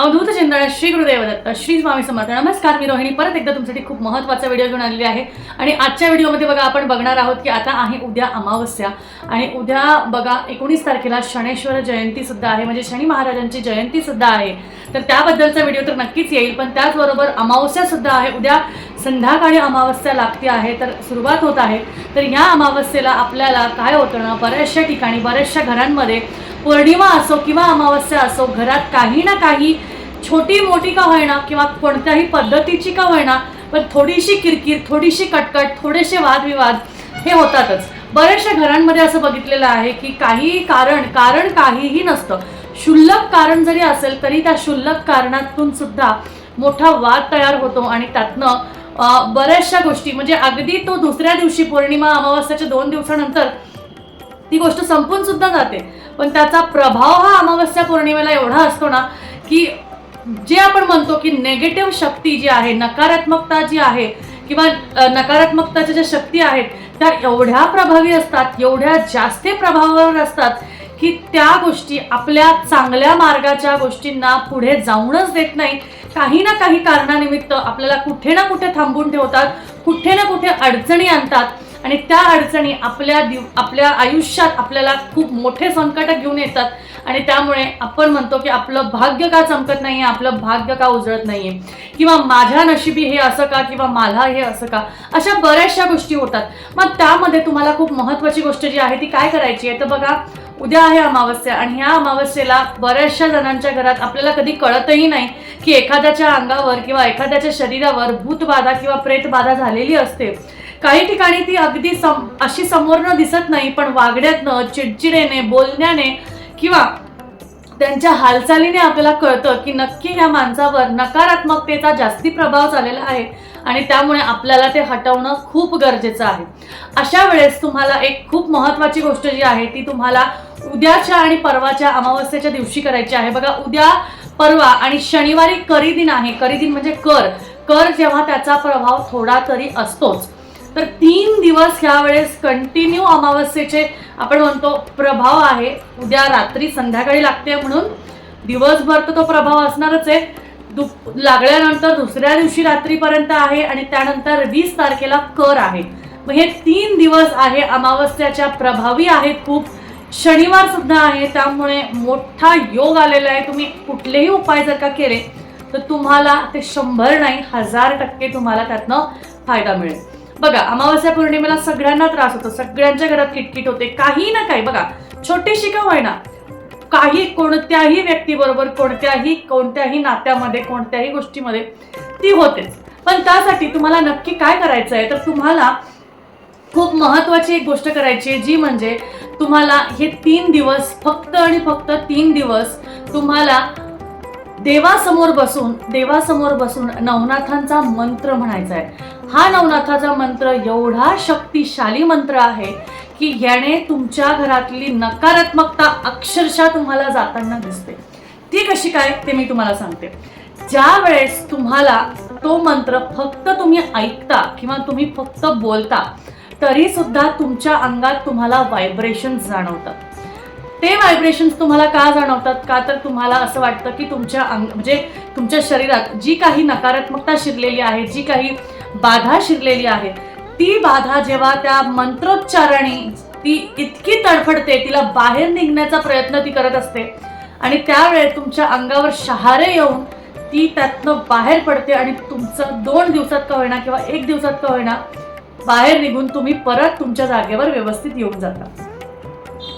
अवधूत चिंतन श्री गुरुदेव दत्त श्री स्वामी समर्थ. नमस्कार मी रोहिणी. परत एकदा तुमच्यासाठी खूप महत्त्वाचा व्हिडिओ घेऊन आलेली आहे. आणि आजच्या व्हिडिओमध्ये बघा आपण बघणार आहोत की आता आहे उद्या अमावस्या. आणि उद्या बघा एकोणीस तारखेला शनेश्वर जयंती सुद्धा आहे. म्हणजे शनी महाराजांची जयंती सुद्धा आहे. तर त्याबद्दलचा व्हिडिओ तर नक्कीच येईल पण त्याचबरोबर अमावस्या सुद्धा आहे. उद्या संध्याकाळी अमावस्या लागते आहे तर सुरुवात होत आहे. तर या अमावस्येला आपल्याला काय होतं ना बऱ्याचशा ठिकाणी बऱ्याचशा घरांमध्ये पौर्णिमा असो किंवा अमावस्या असो घरात काही ना काही छोटी मोठी का होईना किंवा कोणत्याही पद्धतीची का होईना पण थोडीशी किरकिर थोडीशी कटकट थोडेसे वादविवाद हे होतातच. बऱ्याचशा घरांमध्ये असं बघितलेलं आहे की काही कारण कारण काहीही नसतं. क्षुल्लक कारण जरी असेल तरी त्या क्षुल्लक कारणातून सुद्धा मोठा वाद तयार होतो आणि त्यातनं बऱ्याचशा गोष्टी म्हणजे अगदी तो दुसऱ्या दिवशी पौर्णिमा अमावस्याच्या दोन दिवसानंतर ती गोष्ट संपून सुद्धा जाते. पण त्याचा प्रभाव हा अमावस्या पौर्णिमेला एवढा असतो ना की जे आपण म्हणतो की नेगेटिव्ह शक्ती जी आहे नकारात्मकता जी आहे किंवा नकारात्मकताच्या ज्या शक्ती आहेत त्या एवढ्या प्रभावी असतात एवढ्या जास्त प्रभावावर असतात की त्या गोष्टी आपल्या चांगल्या मार्गाच्या गोष्टींना पुढे जाऊनच देत नाही काही ना काही कारणानिमित्त आपल्याला कुठे ना कुठे थांबून ठेवतात कुठे ना कुठे अडचणी आणतात. आणि त्या अडचणी आपल्या दिव आपल्या आयुष्यात आपल्याला खूप मोठे संकट घेऊन येतात. आणि त्यामुळे आपण म्हणतो की आपलं भाग्य का चमकत नाही आहे आपलं भाग्य का उजळत नाहीये? किंवा माझ्या नशिबी हे असं का किंवा मला हे असं का? अशा बऱ्याचशा गोष्टी होतात. मग त्यामध्ये तुम्हाला खूप महत्त्वाची गोष्ट जी आहे ती काय करायची आहे? तर बघा उद्या आहे अमावस्या आणि ह्या अमावस्येला बऱ्याचशा जणांच्या घरात आपल्याला कधी कळतही नाही की एखाद्याच्या अंगावर किंवा एखाद्याच्या शरीरावर भूतबाधा किंवा प्रेतबाधा झालेली असते. काही ठिकाणी ती अगदी सम अशी समोरनं दिसत नाही पण वागण्यातनं चिडचिडेने बोलण्याने किंवा त्यांच्या हालचालीने आपल्याला कळतं की नक्की ह्या माणसावर नकारात्मकतेचा जास्ती प्रभाव झालेला आहे आणि त्यामुळे आपल्याला ते हटवणं खूप गरजेचं आहे. अशा वेळेस तुम्हाला एक खूप महत्त्वाची गोष्ट जी आहे ती तुम्हाला उद्याच्या आणि परवाच्या अमावस्येच्या दिवशी करायची आहे. बघा उद्या परवा आणि शनिवारी करी दिन आहे. करी दिन म्हणजे कर. कर जेव्हा त्याचा प्रभाव थोडा तरी असतोच. तर तीन दिवस ह्या वेळेस कंटिन्यू अमावस्येचे आपण म्हणतो प्रभाव आहे. उद्या रात्री संध्याकाळी लागते म्हणून. दिवसभर तर तो प्रभाव असणारच आहे. दु लागल्यानंतर दुसऱ्या दिवशी रात्रीपर्यंत आहे आणि त्यानंतर वीस तारखेला कर आहे. मग हे तीन दिवस आहे अमावस्याच्या प्रभावी आहेत खूप. शनिवार सुद्धा आहे त्यामुळे मोठा योग आलेला आहे. तुम्ही कुठलेही उपाय जर का केले तर तुम्हाला ते शंभर नाही हजार टक्के तुम्हाला त्यातनं फायदा मिळेल. बघा अमावस्या पौर्णिमेला सगळ्यांना त्रास होतो सगळ्यांच्या घरात किटकिट होते काही ना काही. बघा छोटीशी का होईना? काही कोणत्याही व्यक्तीबरोबर कोणत्याही कोणत्याही नात्यामध्ये कोणत्याही गोष्टीमध्ये ती होतेच. पण त्यासाठी तुम्हाला नक्की काय करायचं आहे? तर तुम्हाला खूप महत्वाची एक गोष्ट करायची आहे जी म्हणजे तुम्हाला हे तीन दिवस फक्त आणि फक्त तीन दिवस तुम्हाला देवासमोर बसून देवासमोर बसून नवनाथांचा मंत्र म्हणायचा आहे हा नवनाथाचा मंत्र एवढा शक्तिशाली मंत्र आहे की याने तुमच्या घरातली नकारात्मकता अक्षरशः तुम्हाला जाताना दिसते. ती कशी काय? ते मी तुम्हाला सांगते. ज्या वेळेस तुम्हाला तो मंत्र फक्त तुम्ही ऐकता किंवा तुम्ही फक्त बोलता तरी सुद्धा तुमच्या अंगात तुम्हाला व्हायब्रेशन जाणवतात ते व्हायब्रेशन्स तुम्हाला का जाणवतात? का तर तुम्हाला असं वाटतं की तुमच्या अंग म्हणजे तुमच्या शरीरात जी काही नकारात्मकता शिरलेली आहे जी काही बाधा शिरलेली आहे ती बाधा जेव्हा त्या मंत्रोच्चाराने ती इतकी तडफडते तिला बाहेर निघण्याचा प्रयत्न ती करत असते आणि त्यावेळेस तुमच्या अंगावर शहारे येऊन ती त्यातनं बाहेर पडते आणि तुमचं दोन दिवसात का होईना किंवा एक दिवसात का होईना बाहेर निघून तुम्ही परत तुमच्या जागेवर व्यवस्थित येऊन जाता.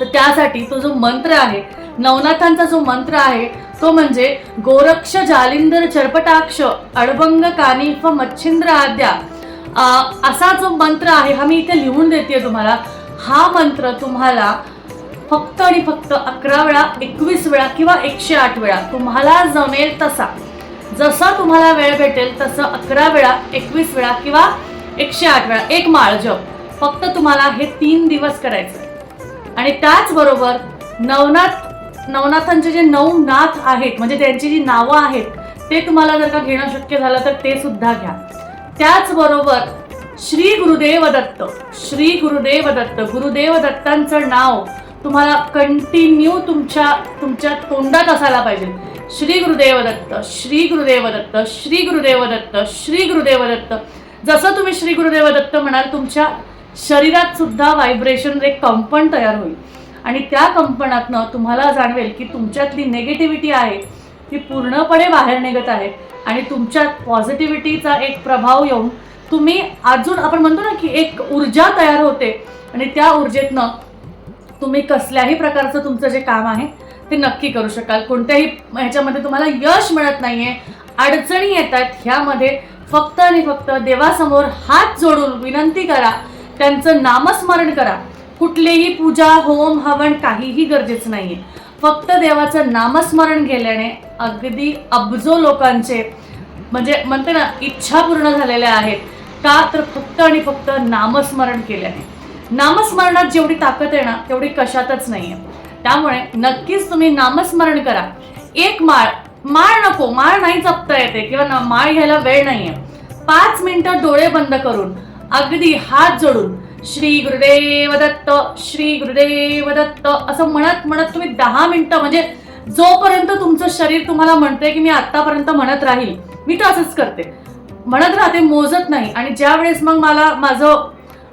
तर त्यासाठी तो जो मंत्र आहे नवनाथांचा जो मंत्र आहे तो म्हणजे गोरक्ष जालिंदर चरपटाक्ष अडबंग कानिफ मच्छिंद्र आद्या. असा जो मंत्र आहे हा मी इथे लिहून देते तुम्हाला. हा मंत्र तुम्हाला फक्त आणि फक्त अकरा वेळा एकवीस वेळा किंवा एकशे आठ वेळा तुम्हाला जमेल तसा. जसा तुम्हाला वेळ भेटेल तसं अकरा वेळा एकवीस वेळा किंवा एकशे आठ वेळा एक माळ जप. फक्त तुम्हाला हे तीन दिवस करायचं आणि त्याचबरोबर नवनाथ नवनाथांचे जे नऊ नाथ आहेत म्हणजे त्यांची जी नावं आहेत ते तुम्हाला जर का घेणं शक्य झालं तर ते सुद्धा घ्या. त्याचबरोबर श्री गुरुदेव दत्त श्री गुरुदेव दत्त गुरुदेव दत्तांचं नाव तुम्हाला कंटिन्यू तुमच्या तुमच्या तोंडात असायला पाहिजे. श्री गुरुदेव दत्त श्री गुरुदेव दत्त श्री गुरुदेव दत्त श्री गुरुदेव दत्त जसं तुम्ही श्री गुरुदेव दत्त म्हणाल तुमच्या शरीरात सुद्धा व्हायब्रेशन एक कंपन तयार होईल. आणि त्या कंपनातनं तुम्हाला जाणवेल की तुमच्यातली नेगेटिव्हिटी आहे ती पूर्णपणे बाहेर निघत आहे. आणि तुमच्यात पॉझिटिव्हिटीचा एक प्रभाव येऊन तुम्ही अजून आपण म्हणतो ना की एक ऊर्जा तयार होते. आणि त्या ऊर्जेतनं तुम्ही कसल्याही प्रकारचं तुमचं जे काम आहे ते नक्की करू शकाल. कोणत्याही ह्याच्यामध्ये तुम्हाला यश मिळत नाही आहे अडचणी येत आहेत ह्यामध्ये फक्त आणि फक्त देवासमोर हात जोडून विनंती करा त्यांचं नामस्मरण करा. कुठलीही पूजा होम हवन काहीही गरजेचं नाहीये. फक्त देवाचं नामस्मरण केल्याने अगदी अब्जो लोकांचे म्हणजे म्हणते ना इच्छा पूर्ण झालेल्या आहेत. का तर फक्त आणि फक्त नामस्मरण केल्याने. नामस्मरणात जेवढी ताकद आहे ना तेवढी कशातच नाहीये. त्यामुळे नक्कीच तुम्ही नामस्मरण करा. एक माळ माळ नको माळ नाही जपता येते किंवा ना- माळ घ्यायला वेळ नाहीये. पाच मिनिटं डोळे बंद करून अगदी हात जोडून श्री गुरुदेव दत्त श्री गुरुदेव दत्त असं म्हणत म्हणत तुम्ही दहा मिनिटं म्हणजे जोपर्यंत तुमचं शरीर तुम्हाला म्हणते की मी आतापर्यंत म्हणत राहील मी तर असंच करते. म्हणत राहते मोजत नाही. आणि ज्या वेळेस मग मला माझं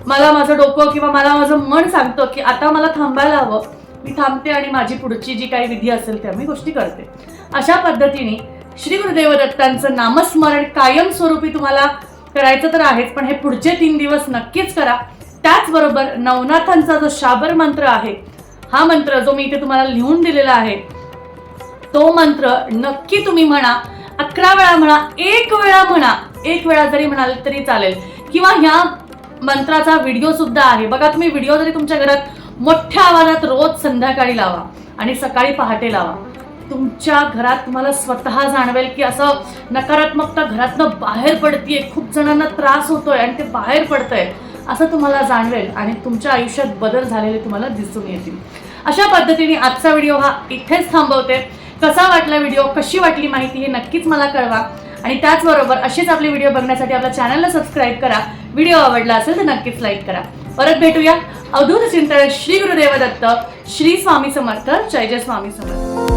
मला माझं डोकं किंवा मला माझं मन सांगतं की आता मला थांबायला हवं मी थांबते आणि माझी पुढची जी काही विधी असेल त्या मी गोष्टी करते. अशा पद्धतीने श्री गुरुदेव दत्तांचं नामस्मरण कायमस्वरूपी तुम्हाला करायचं तर आहेच पण हे पुढचे तीन दिवस नक्कीच करा. त्याचबरोबर नवनाथांचा जो शाबर मंत्र आहे हा मंत्र जो मी इथे तुम्हाला लिहून दिलेला आहे तो मंत्र नक्की तुम्ही म्हणा अकरा वेळा म्हणा एक वेळा म्हणा एक वेळा जरी म्हणाल तरी चालेल. किंवा ह्या मंत्राचा व्हिडिओ सुद्धा आहे. बघा तुम्ही व्हिडिओ जरी तुमच्या घरात मोठ्या आवाजात रोज संध्याकाळी लावा आणि सकाळी पहाटे लावा. तुमच्या घरात तुम्हाला स्वतः जाणवेल की असं नकारात्मकता घरातनं बाहेर पडतीये. खूप जणांना त्रास होतोय आणि ते बाहेर पडतंय असं तुम्हाला जाणवेल आणि तुमच्या आयुष्यात बदल झालेले तुम्हाला दिसून येतील. अशा पद्धतीने आजचा व्हिडिओ हा इथेच थांबवते. कसा वाटला व्हिडिओ कशी वाटली माहिती हे नक्कीच मला कळवा. आणि त्याचबरोबर असेच आपले व्हिडिओ बघण्यासाठी आपल्या चॅनलला सबस्क्राईब करा. व्हिडिओ आवडला असेल तर नक्कीच लाईक करा. परत भेटूया अवधूत चिंतन श्री गुरुदेव दत्त श्री स्वामी समर्थ जय जय स्वामी समर्थ.